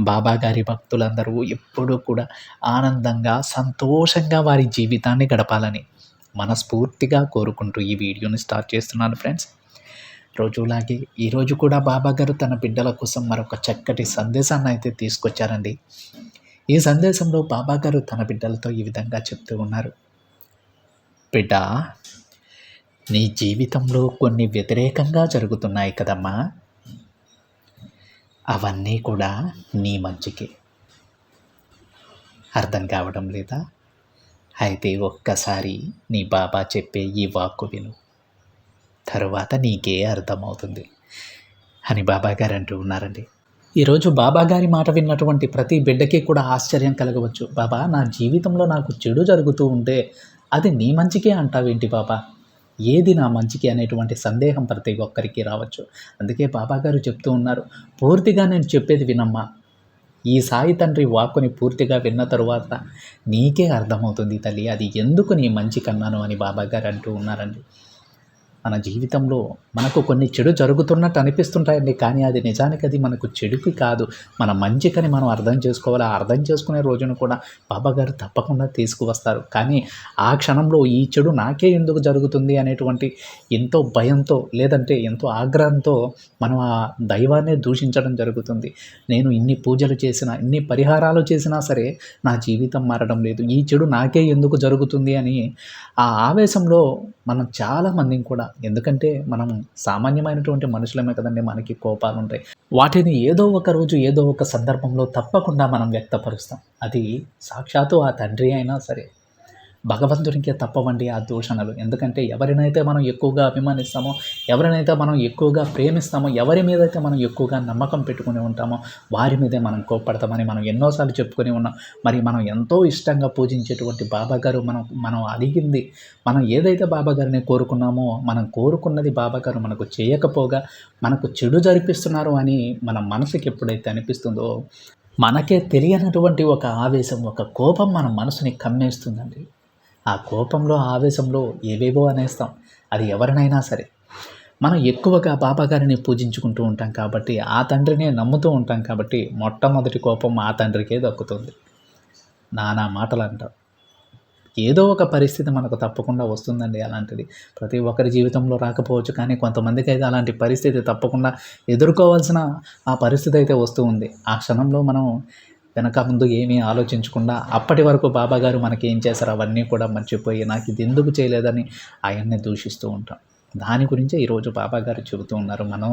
బాబా గారి భక్తులందరూ ఎప్పుడూ కూడా ఆనందంగా సంతోషంగా వారి జీవితాన్ని గడపాలని మనస్ఫూర్తిగా కోరుకుంటూ ఈ వీడియోని స్టార్ట్ చేస్తున్నాను ఫ్రెండ్స్. రోజులాగే ఈరోజు కూడా బాబా గారు తన బిడ్డల కోసం మరొక చక్కటి సందేశాన్ని అయితే తీసుకొచ్చారండి. ఈ సందేశంలో బాబా గారు తన బిడ్డలతో ఈ విధంగా చెప్తూ ఉన్నారు. బిడ్డ నీ జీవితంలో కొన్ని వ్యతిరేకంగా జరుగుతున్నాయి కదమ్మా. అవన్నీ కూడా నీ మంచికే. అర్థం కావడం లేదా? అయితే ఒక్కసారి నీ బాబా చెప్పే ఈ వాక్కు విను. తరువాత నీకే అర్థమవుతుంది. అని బాబా గారు అంటూ ఉన్నారండి. ఈరోజు బాబా గారి మాట విన్నటువంటి ప్రతి బిడ్డకి కూడా ఆశ్చర్యం కలగవచ్చు. బాబా నా జీవితంలో నాకు చెడు జరుగుతూ ఉంటే అది నీ మంచికే అంటావేంటి బాబా? ఏది నా మంచికి అనేటువంటి సందేహం ప్రతి ఒక్కరికి రావచ్చు. అందుకే బాబా గారు చెప్తూ ఉన్నారు పూర్తిగా నేను చెప్పేది వినమ్మా. ఈ సాయి తండ్రి వాక్కుని పూర్తిగా విన్న తరువాత నీకే అర్థమవుతుంది తల్లి అది ఎందుకు నీ మంచి కన్నాను అని బాబా గారు అంటూ ఉన్నారండి. మన జీవితంలో మనకు కొన్ని చెడు జరుగుతున్నట్టు అనిపిస్తుంటాయండి. కానీ అది నిజానికి అది మనకు చెడుకి కాదు. మన మంచికని మనం అర్థం చేసుకోవాలి. ఆ అర్థం చేసుకునే రోజును కూడా బాబాగారు తప్పకుండా తీసుకువస్తారు. కానీ ఆ క్షణంలో ఈ చెడు నాకే ఎందుకు జరుగుతుంది అనేటువంటి ఎంతో భయంతో లేదంటే ఎంతో ఆగ్రహంతో మనం ఆ దైవాన్నే దూషించడం జరుగుతుంది. నేను ఇన్ని పూజలు చేసినా ఇన్ని పరిహారాలు చేసినా సరే నా జీవితం మారడం లేదు. ఈ చెడు నాకే ఎందుకు జరుగుతుంది అని ఆ ఆవేశంలో మనం చాలామందిని కూడా ఎందుకంటే మనం సామాన్యమైనటువంటి మనుషులమే కదండి మనకి కోపాలు ఉంటాయి. వాటిని ఏదో ఒక రోజు ఏదో ఒక సందర్భంలో తప్పకుండా మనం వ్యక్తపరుస్తాం. అది సాక్షాత్తు ఆ తండ్రి అయినా సరే భగవంతునికే తప్పవండి ఆ దూషణలు. ఎందుకంటే ఎవరినైతే మనం ఎక్కువగా అభిమానిస్తామో ఎవరినైతే మనం ఎక్కువగా ప్రేమిస్తామో ఎవరి మీద అయితే మనం ఎక్కువగా నమ్మకం పెట్టుకుని ఉంటామో వారి మీదే మనం కోప్పడతామని మనం ఎన్నోసార్లు చెప్పుకొని ఉన్నాం. మరి మనం ఎంతో ఇష్టంగా పూజించేటువంటి బాబా గారు మనం మనం అడిగింది మనం ఏదైతే బాబా గారిని కోరుకున్నామో మనం కోరుకున్నది బాబా గారు మనకు చేయకపోగా మనకు చెడు జరిపిస్తున్నారు అని మన మనసుకి ఎప్పుడైతే అనిపిస్తుందో మనకే తెలియనటువంటి ఒక ఆవేశం ఒక కోపం మన మనసుని కమ్మేస్తుందండి. ఆ కోపంలో ఆవేశంలో ఏవేవో అనేస్తాం. అది ఎవరినైనా సరే. మనం ఎక్కువగా బాబాగారిని పూజించుకుంటూ ఉంటాం కాబట్టి ఆ తండ్రినే నమ్ముతూ ఉంటాం కాబట్టి మొట్టమొదటి కోపం ఆ తండ్రికే దక్కుతుంది. నానా మాటలు అంటాం ఏదో ఒక పరిస్థితి మనకు తప్పకుండా వస్తుందండి అలాంటిది. ప్రతి ఒక్కరి జీవితంలో రాకపోవచ్చు కానీ కొంతమందికి అయితే అలాంటి పరిస్థితి తప్పకుండా ఎదుర్కోవాల్సిన ఆ పరిస్థితి అయితే వస్తూ ఉంది. ఆ క్షణంలో మనం వెనక ముందు ఏమీ ఆలోచించకుండా అప్పటి వరకు బాబాగారు మనకి ఏం చేశారు అవన్నీ కూడా మర్చిపోయి నాకు ఇది ఎందుకు చేయలేదని ఆయన్ని దూషిస్తూ ఉంటాం. దాని గురించే ఈరోజు బాబాగారు చెబుతూ ఉన్నారు. మనం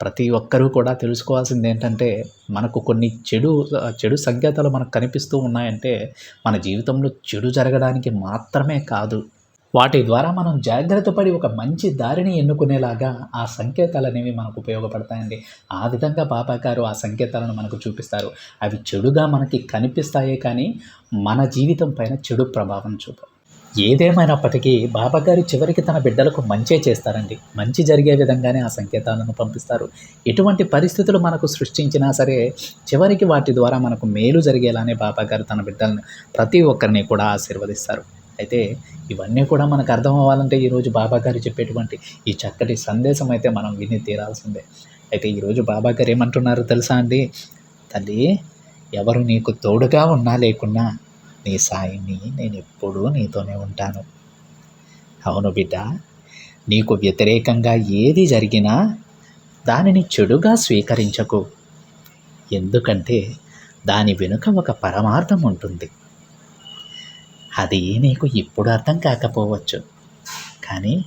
ప్రతి ఒక్కరూ కూడా తెలుసుకోవాల్సింది ఏంటంటే మనకు కొన్ని చెడు చెడు సంకేతాలు మనకు కనిపిస్తూ ఉన్నాయంటే మన జీవితంలో చెడు జరగడానికి మాత్రమే కాదు. వాటి ద్వారా మనం జాగ్రత్త పడి ఒక మంచి దారిని ఎన్నుకునేలాగా ఆ సంకేతాలు అనేవి మనకు ఉపయోగపడతాయండి. ఆ విధంగా బాబా గారు ఆ సంకేతాలను మనకు చూపిస్తారు. అవి చెడుగా మనకి కనిపిస్తాయే కానీ మన జీవితం పైన చెడు ప్రభావం చూపు. ఏదేమైనప్పటికీ బాబా గారు చివరికి తన బిడ్డలకు మంచే చేస్తారండి. మంచి జరిగే విధంగానే ఆ సంకేతాలను పంపిస్తారు. ఎటువంటి పరిస్థితులు మనకు సృష్టించినా సరే చివరికి వాటి ద్వారా మనకు మేలు జరిగేలానే బాబా గారు తన బిడ్డలను ప్రతి ఒక్కరిని కూడా ఆశీర్వదిస్తారు. అయితే ఇవన్నీ కూడా మనకు అర్థం అవ్వాలంటే ఈరోజు బాబా గారు చెప్పేటువంటి ఈ చక్కటి సందేశం అయితే మనం విని తీరాల్సిందే. అయితే ఈరోజు బాబా గారు ఏమంటున్నారు తెలుసా అండి? తల్లి ఎవరు నీకు తోడుగా ఉన్నా లేకున్నా నీ సాయిని నేను ఎప్పుడూ నీతోనే ఉంటాను. అవును బిడ్డ నీకు వ్యతిరేకంగా ఏది జరిగినా దానిని చెడుగా స్వీకరించకు. ఎందుకంటే దాని వెనుక ఒక పరమార్థం ఉంటుంది. అది నీకు ఇప్పుడు అర్థం కాకపోవచ్చు. కానీ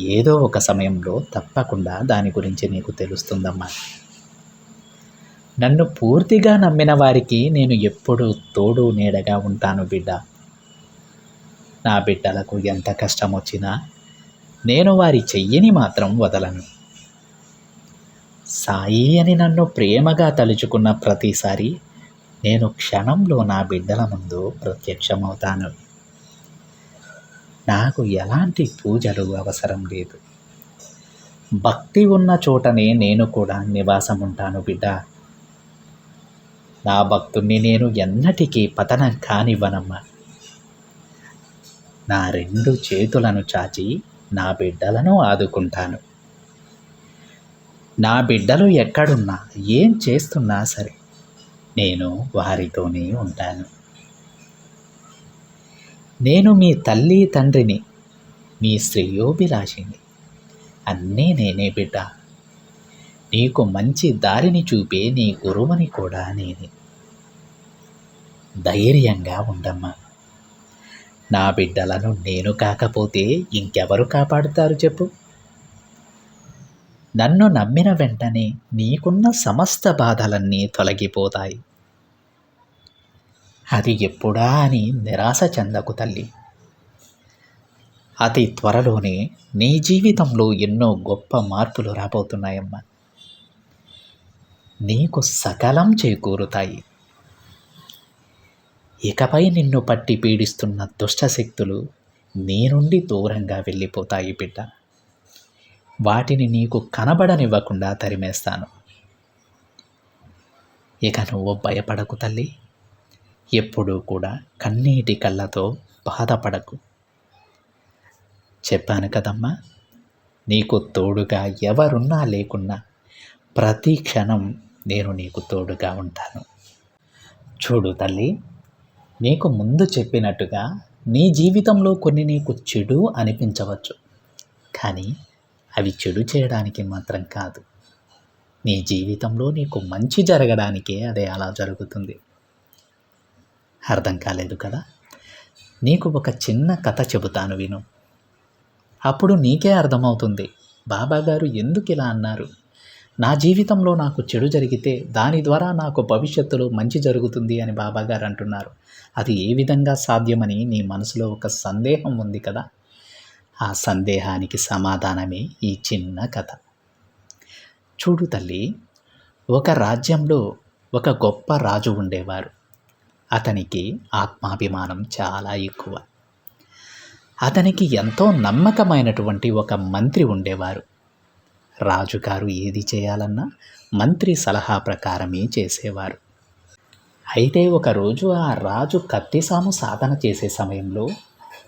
ఏదో ఒక సమయంలో తప్పకుండా దాని గురించి నీకు తెలుస్తుందమ్మా. నన్ను పూర్తిగా నమ్మిన వారికి నేను ఎప్పుడు తోడు నీడగా ఉంటాను బిడ్డ. నా బిడ్డలకు ఎంత కష్టం వచ్చినా నేను వారి చెయ్యిని మాత్రం వదలను. సాయి అని నన్ను ప్రేమగా తలుచుకున్న ప్రతిసారి నేను క్షణంలో నా బిడ్డల ముందు ప్రత్యక్షమవుతాను. నాకు ఎలాంటి పూజలు అవసరం లేదు. భక్తి ఉన్న చోటనే నేను కూడా నివాసం ఉంటాను బిడ్డ. నా భక్తుణ్ణి నేను ఎన్నటికీ పతనం కానివ్వనమ్మా. నా రెండు చేతులను చాచి నా బిడ్డలను ఆదుకుంటాను. నా బిడ్డలు ఎక్కడున్నా ఏం చేస్తున్నా సరే నేను వారితోనే ఉంటాను. నేను మీ తల్లి తండ్రిని మీ శ్రేయోభిలాషిని. అన్నీ నేనే బిడ్డ. నీకు మంచి దారిని చూపే నీ గురువుని కూడా నేనే. ధైర్యంగా ఉండమ్మా. నా బిడ్డలను నేను కాకపోతే ఇంకెవరు కాపాడుతారు చెప్పు. నన్ను నమ్మిన వెంటనే నీకున్న సమస్త బాధలన్నీ తొలగిపోతాయి. అది ఎప్పుడా అని నిరాశ చెందకు తల్లి. అతి త్వరలోనే నీ జీవితంలో ఎన్నో గొప్ప మార్పులు రాబోతున్నాయమ్మా. నీకు సకలం చేకూరుతాయి. ఇకపై నిన్ను పట్టి పీడిస్తున్న దుష్టశక్తులు నీ నుండి దూరంగా వెళ్ళిపోతాయి బిడ్డ. వాటిని నీకు కనబడనివ్వకుండా తరిమేస్తాను. ఇక నువ్వు భయపడకు తల్లి. ఎప్పుడూ కూడా కన్నీటి కళ్ళతో బాధపడకు. చెప్పాను కదమ్మా నీకు తోడుగా ఎవరున్నా లేకున్నా ప్రతి క్షణం నేను నీకు తోడుగా ఉంటాను. చూడు తల్లి నీకు ముందు చెప్పినట్టుగా నీ జీవితంలో కొన్ని నీకు చెడు అనిపించవచ్చు. కానీ అవి చెడు చేయడానికి మాత్రం కాదు. నీ జీవితంలో నీకు మంచి జరగడానికే అదే అలా జరుగుతుంది. అర్థం కాలేదు కదా? నీకు ఒక చిన్న కథ చెబుతాను విను. అప్పుడు నీకే అర్థమవుతుంది. బాబా గారు ఎందుకు ఇలా అన్నారు? నా జీవితంలో నాకు చెడు జరిగితే దాని ద్వారా నాకు భవిష్యత్తులో మంచి జరుగుతుంది అని బాబాగారు అంటున్నారు. అది ఏ విధంగా సాధ్యమని నీ మనసులో ఒక సందేహం ఉంది కదా? ఆ సందేహానికి సమాధానమే ఈ చిన్న కథ. చూడు తల్లి ఒక రాజ్యంలో ఒక గొప్ప రాజు ఉండేవారు. అతనికి ఆత్మాభిమానం చాలా ఎక్కువ. అతనికి ఎంతో నమ్మకమైనటువంటి ఒక మంత్రి ఉండేవారు. రాజుగారు ఏది చేయాలన్నా మంత్రి సలహా ప్రకారమే చేసేవారు. అయితే ఒకరోజు ఆ రాజు కత్తిసాము సాధన చేసే సమయంలో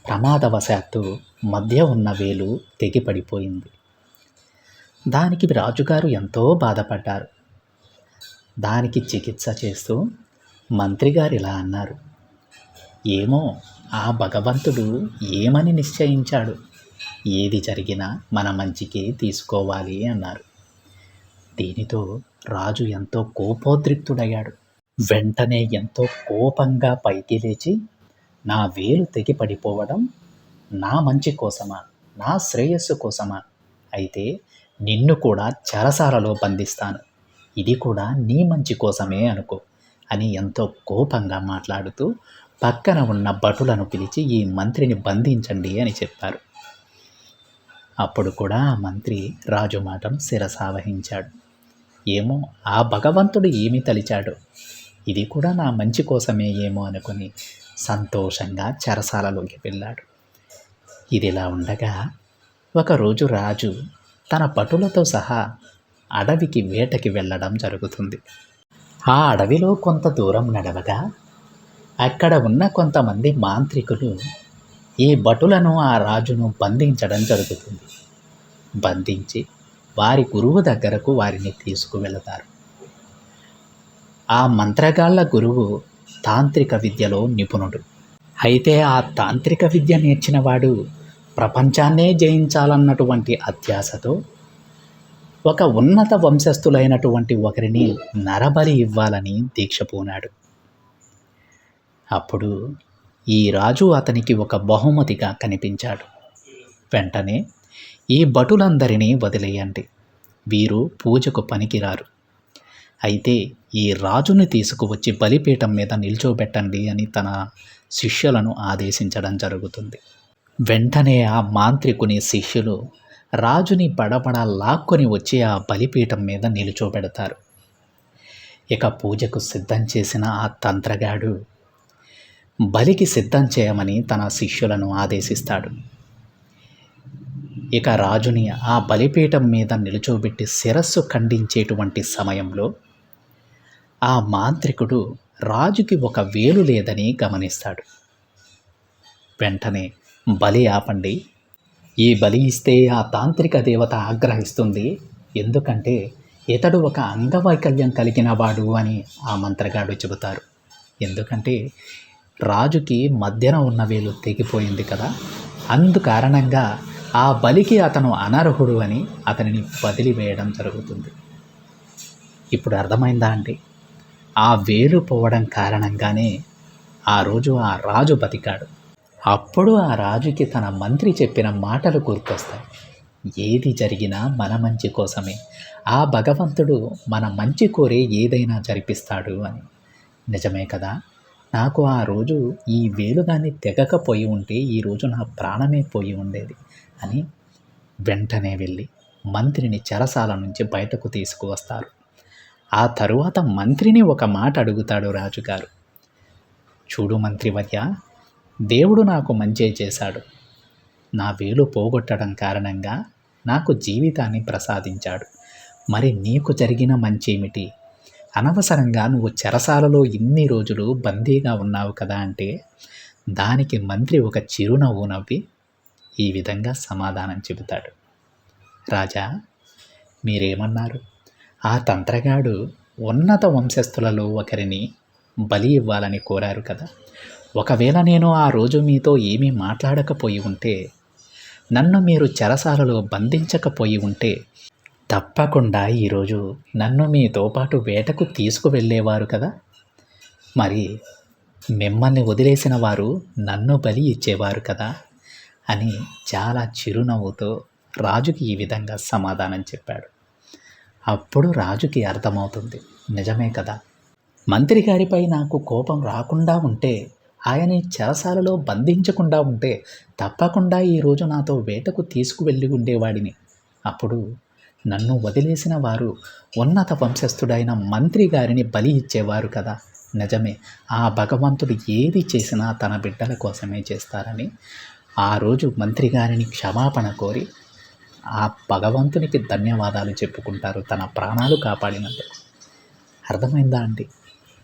ప్రమాదవశాత్తు మధ్య ఉన్న వేలు తెగిపడిపోయింది. దానికి రాజుగారు ఎంతో బాధపడ్డారు. దానికి చికిత్స చేస్తూ మంత్రి గారు ఇలా అన్నారు. ఏమో ఆ భగవంతుడు ఏమని నిశ్చయించాడు? ఏది జరిగినా మన మంచికే తీసుకోవాలి అన్నారు. దీనితో రాజు ఎంతో కోపోద్రిక్తుడయ్యాడు. వెంటనే ఎంతో కోపంగా పైకి లేచి నా వేలు తెగి పడిపోవడం నా మంచి కోసమా? నా శ్రేయస్సు కోసమా? అయితే నిన్ను కూడా చెరసాలలో బంధిస్తాను. ఇది కూడా నీ మంచి కోసమే అనుకో. అని ఎంతో కోపంగా మాట్లాడుతూ పక్కన ఉన్న భటులను పిలిచి ఈ మంత్రిని బంధించండి అని చెప్పారు. అప్పుడు కూడా ఆ మంత్రి రాజు మాటను శిరసావహించాడు ఏమో ఆ భగవంతుడు ఏమి తలిచాడు? ఇది కూడా నా మంచి కోసమే ఏమో అనుకుని సంతోషంగా చెరసాలలోకి వెళ్ళాడు. ఇదిలా ఉండగా ఒకరోజు రాజు తన భటులతో సహా అడవికి వేటకి వెళ్ళడం జరుగుతుంది. ఆ అడవిలో కొంత దూరం నడవగా అక్కడ ఉన్న కొంతమంది మాంత్రికులు ఈ భటులను ఆ రాజును బంధించడం జరుగుతుంది. బంధించి వారి గురువు దగ్గరకు వారిని తీసుకువెళతారు. ఆ మంత్రగాళ్ళ గురువు తాంత్రిక విద్యలో నిపుణుడు. అయితే ఆ తాంత్రిక విద్య నేర్చినవాడు ప్రపంచాన్నే జయించాలన్నటువంటి అత్యాశతో ఒక ఉన్నత వంశస్థులైనటువంటి ఒకరిని నరబలి ఇవ్వాలని దీక్ష పూనాడు. అప్పుడు ఈ రాజు అతనికి ఒక బహుమతిగా కనిపించాడు. వెంటనే ఈ భటులందరినీ వదిలేయండి. వీరు పూజకు పనికిరారు. అయితే ఈ రాజుని తీసుకువచ్చి బలిపీఠం మీద నిల్చోబెట్టండి అని తన శిష్యులను ఆదేశించడం జరుగుతుంది. వెంటనే ఆ మాంత్రికుని శిష్యులు రాజుని బడబడ లాక్కొని వచ్చి ఆ బలిపీఠం మీద నిలుచోబెడతారు. ఇక పూజకు సిద్ధం చేసిన ఆ తంత్రగాడు బలికి సిద్ధం చేయమని తన శిష్యులను ఆదేశిస్తాడు. ఇక రాజుని ఆ బలిపీఠం మీద నిలుచోబెట్టి శిరస్సు ఖండించేటువంటి సమయంలో ఆ మాంత్రికుడు రాజుకి ఒక వేలు లేదని గమనిస్తాడు. వెంటనే బలి ఆపండి ఈ బలి ఇస్తే ఆ తాంత్రిక దేవత ఆగ్రహిస్తుంది. ఎందుకంటే ఇతడు ఒక అంగవైకల్యం కలిగిన వాడు అని ఆ మంత్రగాడు చెబుతారు. ఎందుకంటే రాజుకి మధ్యన ఉన్న వేలు తెగిపోయింది కదా. అందు కారణంగా ఆ బలికి అతను అనర్హుడు అని అతనిని వదిలివేయడం జరుగుతుంది. ఇప్పుడు అర్థమైందా అండి? ఆ వేలు పోవడం కారణంగానే ఆ రోజు ఆ రాజు బతికాడు. అప్పుడు ఆ రాజుకి తన మంత్రి చెప్పిన మాటలు గుర్తొస్తాయి. ఏది జరిగినా మన మంచి కోసమే. ఆ భగవంతుడు మన మంచి కోరే ఏదైనా జరిపిస్తాడు అని. నిజమే కదా? నాకు ఆ రోజు ఈ వేలుగాన్ని తెగకపోయి ఉంటే ఈరోజు నా ప్రాణమే పోయి ఉండేది అని వెంటనే వెళ్ళి మంత్రిని చెరసాల నుంచి బయటకు తీసుకువస్తారు. ఆ తరువాత మంత్రిని ఒక మాట అడుగుతాడు రాజుగారు. చూడు మంత్రివర్య దేవుడు నాకు మంచే చేశాడు. నా వేలు పోగొట్టడం కారణంగా నాకు జీవితాన్ని ప్రసాదించాడు. మరి నీకు జరిగిన మంచేమిటి? అనవసరంగా నువ్వు చెరసాలలో ఇన్ని రోజులు బందీగా ఉన్నావు కదా అంటే దానికి మంత్రి ఒక చిరునవ్వు నవ్వి ఈ విధంగా సమాధానం చెబుతాడు. రాజా మీరేమన్నారు? ఆ తంత్రగాడు ఉన్నత వంశస్థులలో ఒకరిని బలి ఇవ్వాలని కోరారు కదా. ఒకవేళ నేను ఆ రోజు మీతో ఏమీ మాట్లాడకపోయి ఉంటే నన్ను మీరు చెరసాలలో బంధించకపోయి ఉంటే తప్పకుండా ఈరోజు నన్ను మీతో పాటు వేటకు తీసుకువెళ్ళేవారు కదా? మరి మిమ్మల్ని వదిలేసిన వారు నన్ను బలి ఇచ్చేవారు కదా? అని చాలా చిరునవ్వుతో రాజుకి ఈ విధంగా సమాధానం చెప్పాడు. అప్పుడు రాజుకి అర్థమవుతుంది. నిజమే కదా? మంత్రి గారిపై నాకు కోపం రాకుండా ఉంటే ఆయన్ని చెరసాలలో బంధించకుండా ఉంటే తప్పకుండా ఈరోజు నాతో వేటకు తీసుకువెళ్ళి ఉండేవాడిని. అప్పుడు నన్ను వదిలేసిన వారు ఉన్నత వంశస్థుడైన మంత్రి గారిని బలి ఇచ్చేవారు కదా. నిజమే ఆ భగవంతుడు ఏది చేసినా తన బిడ్డల కోసమే చేస్తారని ఆ రోజు మంత్రి గారిని క్షమాపణ కోరి ఆ భగవంతునికి ధన్యవాదాలు చెప్పుకుంటారు తన ప్రాణాలు కాపాడినందుకు. అర్థమైందా అండి?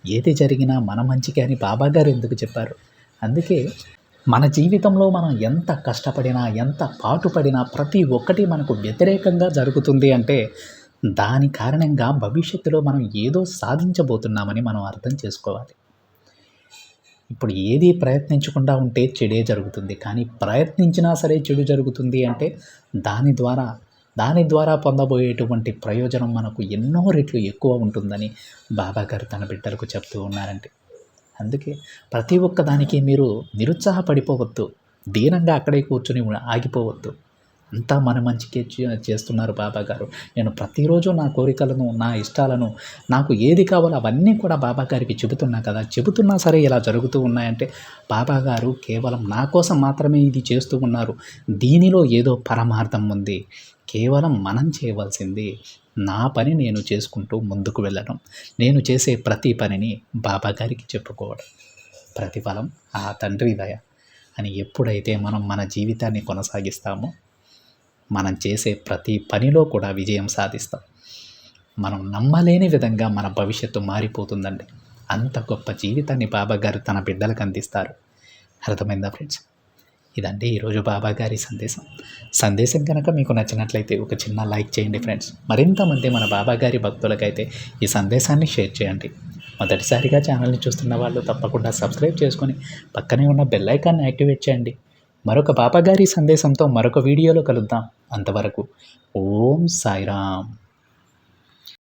ఏది జరిగినా మన మంచికి అని బాబాగారు ఎందుకు చెప్పారు? అందుకే మన జీవితంలో మనం ఎంత కష్టపడినా ఎంత పాటుపడినా ప్రతి ఒక్కటి మనకు వ్యతిరేకంగా జరుగుతుంది అంటే దాని కారణంగా భవిష్యత్తులో మనం ఏదో సాధించబోతున్నామని మనం అర్థం చేసుకోవాలి. ఇప్పుడు ఏది ప్రయత్నించకుండా ఉంటే చెడే జరుగుతుంది. కానీ ప్రయత్నించినా సరే చెడు జరుగుతుంది అంటే దాని ద్వారా దాని ద్వారా పొందబోయేటువంటి ప్రయోజనం మనకు ఎన్నో రెట్లు ఎక్కువ ఉంటుందని బాబా గారు తన బిడ్డలకు చెప్తూ ఉన్నారంటే అందుకే ప్రతి ఒక్క దానికి మీరు నిరుత్సాహపడిపోవద్దు. దీనంగా అక్కడే కూర్చుని ఆగిపోవద్దు. అంతా మన మంచికే చేస్తున్నారు బాబా గారు నేను ప్రతిరోజు నా కోరికలను నా ఇష్టాలను నాకు ఏది కావాలో అవన్నీ కూడా బాబా గారికి చెబుతున్నా కదా. చెబుతున్నా సరే ఇలా జరుగుతూ ఉన్నాయంటే బాబా గారు కేవలం నా కోసం మాత్రమే ఇది చేస్తూ ఉన్నారు. దీనిలో ఏదో పరమార్థం ఉంది. కేవలం మనం చేయవలసింది నా పని నేను చేసుకుంటూ ముందుకు వెళ్ళడం. నేను చేసే ప్రతి పనిని బాబా గారికి చెప్పుకోవడం. ప్రతిఫలం ఆ తండ్రి దయ అని ఎప్పుడైతే మనం మన జీవితాన్ని కొనసాగిస్తామో మనం చేసే ప్రతి పనిలో కూడా విజయం సాధిస్తాం. మనం నమ్మలేని విధంగా మన భవిష్యత్తు మారిపోతుందండి. అంత గొప్ప జీవితాన్ని బాబా గారు తన బిడ్డలకు అందిస్తారు. అర్థమైందా ఫ్రెండ్స్? ఇదండి ఈరోజు బాబా గారి సందేశం. సందేశం కనుక మీకు నచ్చినట్లయితే ఒక చిన్న లైక్ చేయండి ఫ్రెండ్స్. మరింత మంది మన బాబా గారి భక్తులకైతే ఈ సందేశాన్ని షేర్ చేయండి. మొదటిసారిగా ఛానల్ని చూస్తున్న వాళ్ళు తప్పకుండా సబ్స్క్రైబ్ చేసుకొని పక్కనే ఉన్న బెల్ ఐకాన్ని యాక్టివేట్ చేయండి. మరొక పాపగారి సందేశంతో మరొక వీడియోలో కలుద్దాం. అంతవరకు ఓం సాయిరామ్.